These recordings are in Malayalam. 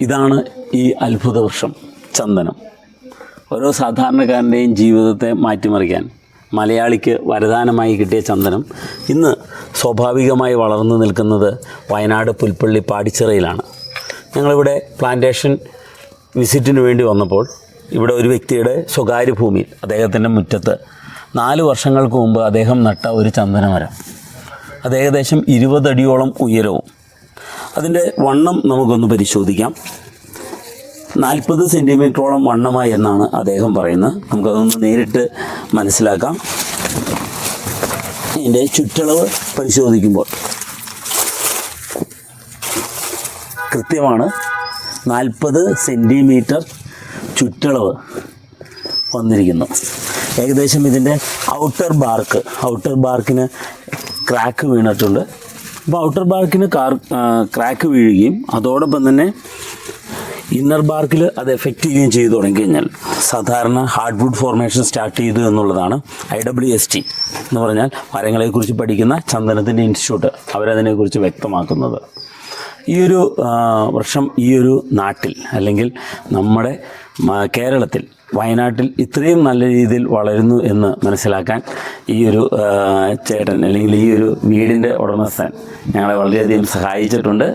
ഇതാണ് ഈ അത്ഭുത വൃക്ഷം ചന്ദനം. ഓരോ സാധാരണക്കാരന്റെയും ജീവിതത്തെ മാറ്റിമറിക്കാൻ മലയാളിക്ക് വരദാനമായി കിട്ടിയ ചന്ദനം ഇന്ന് സ്വാഭാവികമായി വളർന്നു നിൽക്കുന്നത് വയനാട് പുൽപ്പള്ളി പാടിച്ചിറയിലാണ്. ഞങ്ങളിവിടെ പ്ലാന്റേഷൻ വിസിറ്റിന് വേണ്ടി വന്നപ്പോൾ ഇവിടെ ഒരു വ്യക്തിയുടെ സ്വകാര്യ ഭൂമിയിൽ അദ്ദേഹത്തിന്റെ മുറ്റത്ത് നാല് വർഷങ്ങൾക്ക് മുമ്പ് അദ്ദേഹം നട്ട ഒരു ചന്ദനമരം. അത് ഏകദേശം ഇരുപതടിയോളം ഉയരവും അതിന്റെ വണ്ണം നമുക്കൊന്ന് പരിശോധിക്കാം. നാൽപ്പത് സെന്റിമീറ്ററോളം വണ്ണമായി എന്നാണ് അദ്ദേഹം പറയുന്നത്. നമുക്കതൊന്ന് നേരിട്ട് മനസ്സിലാക്കാം. ഇതിന്റെ ചുറ്റളവ് പരിശോധിക്കുമ്പോൾ കൃത്യമാണ്. നാൽപ്പത് സെന്റിമീറ്റർ ചുറ്റളവ് വന്നിരിക്കുന്നു. ഏകദേശം ഇതിന്റെ ഔട്ടർ ബാർക്ക് ഔട്ടർ ബാർക്കിന് ക്രാക്ക് വീണിട്ടുണ്ട്. അപ്പോൾ ഔട്ടർ ബാർക്കിന് കാർ ക്രാക്ക് വീഴുകയും അതോടൊപ്പം തന്നെ ഇന്നർ ബാർക്കിൽ അത് എഫക്റ്റ് ചെയ്യുകയും ചെയ്തു തുടങ്ങി കഴിഞ്ഞാൽ സാധാരണ ഹാർഡ് വുഡ് ഫോർമേഷൻ സ്റ്റാർട്ട് ചെയ്തു എന്നുള്ളതാണ് ഐ ഡബ്ല്യു എസ് ടി എന്ന് പറഞ്ഞാൽ മരങ്ങളെക്കുറിച്ച് പഠിക്കുന്ന ചന്ദനത്തിന്റെ ഇൻസ്റ്റിറ്റ്യൂട്ട് അവരതിനെക്കുറിച്ച് വ്യക്തമാക്കുന്നത്. ഈ ഒരു വർഷം ഈ ഒരു നാട്ടിൽ അല്ലെങ്കിൽ നമ്മുടെ കേരളത്തിൽ വയനാട്ടിൽ ഇത്രയും നല്ല രീതിയിൽ വളരുന്നു എന്ന് മനസ്സിലാക്കാൻ ഈ ഒരു ചേട്ടൻ അല്ലെങ്കിൽ ഈ ഒരു വീടിന്റെ ഉടമസ്ഥൻ ഞങ്ങളെ വളരെയധികം സഹായിച്ചിട്ടുണ്ട്.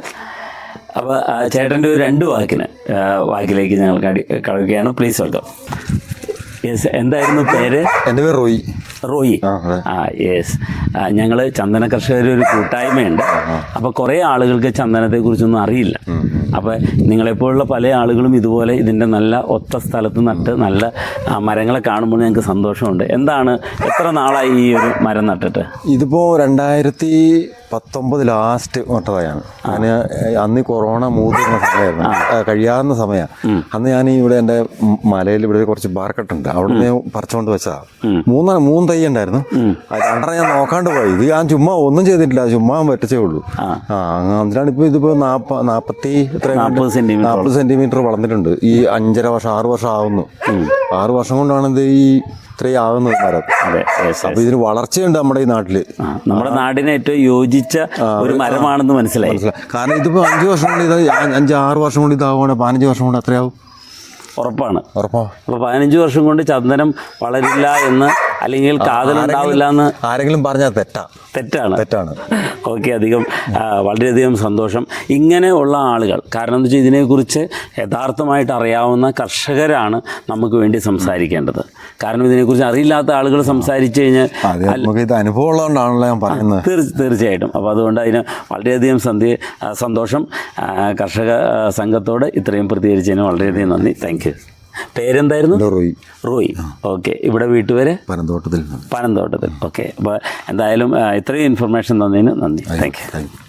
അപ്പോൾ ചേട്ടന്റെ ഒരു രണ്ട് വാക്കിന് വാക്കിലേക്ക് ഞങ്ങൾ കടക്കുകയാണ്. പ്ലീസ് വെൽക്കം യെസ് എന്തായിരുന്നു പേര്? എന്റെ പേര് റോയി. റോയി. ആ, യെസ് ഞങ്ങൾ ചന്ദന കർഷകർ ഒരു കൂട്ടായ്മയുണ്ട്. അപ്പോൾ കുറേ ആളുകൾക്ക് ചന്ദനത്തെക്കുറിച്ചൊന്നും അറിയില്ല. അപ്പോൾ നിങ്ങളെപ്പോഴുള്ള പല ആളുകളും ഇതുപോലെ ഇതിന്റെ നല്ല ഒത്ത സ്ഥലത്ത് നട്ട് നല്ല മരങ്ങളെ കാണുമ്പോൾ ഞങ്ങൾക്ക് സന്തോഷമുണ്ട്. എന്താണ് എത്ര നാളായി ഈ ഒരു മരം നട്ടിട്ട്? ഇതിപ്പോൾ രണ്ടായിരത്തി പത്തൊമ്പത് ലാസ്റ്റ് നട്ടതാണ് ഞാൻ അന്ന് കൊറോണ മൂതിരുന്ന സമയമായിരുന്നു കഴിയാവുന്ന സമയമാണ് അന്ന് ഞാൻ ഇവിടെ എന്റെ മലയിൽ ഇവിടെ കുറച്ച് ബാർക്കെട്ടുണ്ട് അവിടെ നിന്ന് പറിച്ചുകൊണ്ട് വെച്ചതാണ് മൂന്നാണ് മൂന്ന് തൈ ഉണ്ടായിരുന്നു രണ്ടെണ്ണം ഞാൻ നോക്കാണ്ട് പോയി. ഇത് ഞാൻ ചുമ്മാ ഒന്നും ചെയ്തിട്ടില്ല. ചുമ്മാ വെറ്റച്ചേ ഉള്ളൂ. ആ. അതിനാണ് ഇപ്പൊ ഇതിപ്പോ നാപ്പത്തി നാപ്പത് സെന്റിമീറ്റർ വളർന്നിട്ടുണ്ട്. ഈ അഞ്ചര വർഷം ആറ് വർഷം ആവുന്നു. ആറ് വർഷം കൊണ്ടാണ് ഇത് ഈ ഇത്രയും ആകുന്നത് മരം അപ്പൊ ഇതിന് വളർച്ചയുണ്ട് നമ്മുടെ ഈ നാട്ടിൽ. നമ്മുടെ നാടിന് ഏറ്റവും യോജിച്ച ഒരു മരമാണെന്ന് മനസ്സിലായി. കാരണം ഇതിപ്പോ അഞ്ചു വർഷം കൊണ്ട് ഇത് അഞ്ച് ആറ് വർഷം കൊണ്ട് ഇതാവുകയാണ് പതിനഞ്ച് വർഷം കൊണ്ട് അത്രയാവും ഉറപ്പാണ്. ഉറപ്പാ. അപ്പോൾ പതിനഞ്ച് വർഷം കൊണ്ട് ചന്ദനം വളരില്ല എന്ന് അല്ലെങ്കിൽ കാതലുണ്ടാവില്ല എന്ന് ആരെങ്കിലും പറഞ്ഞാൽ തെറ്റാ. തെറ്റാണ്. തെറ്റാണ്. ഓക്കെ അധികം വളരെയധികം സന്തോഷം. ഇങ്ങനെയുള്ള ആളുകൾ കാരണം എന്ന് വെച്ചാൽ ഇതിനെക്കുറിച്ച് യഥാർത്ഥമായിട്ട് അറിയാവുന്ന കർഷകരാണ് നമുക്ക് വേണ്ടി സംസാരിക്കേണ്ടത്. കാരണം ഇതിനെക്കുറിച്ച് അറിയില്ലാത്ത ആളുകൾ സംസാരിച്ചു കഴിഞ്ഞാൽ നമുക്ക് ഇത് ഞാൻ പറയുന്നത്. തീർച്ച തീർച്ചയായിട്ടും. അപ്പോൾ അതുകൊണ്ട് അതിന് വളരെയധികം സന്ധി സന്തോഷം. കർഷക സംഘത്തോട് ഇത്രയും പ്രതികരിച്ചതിന് വളരെയധികം നന്ദി. Thank you. പേരെന്തായിരുന്നു? റോയി. റോയി. ഓക്കെ. ഇവിടെ വീട്ടുപേര്? പനന്തോട്ടത്തിൽ പനന്തോട്ടത്തിൽ. ഓക്കെ. അപ്പോൾ എന്തായാലും ഇത്രയും ഇൻഫർമേഷൻ തന്നതിന് നന്ദി. Thank you thank you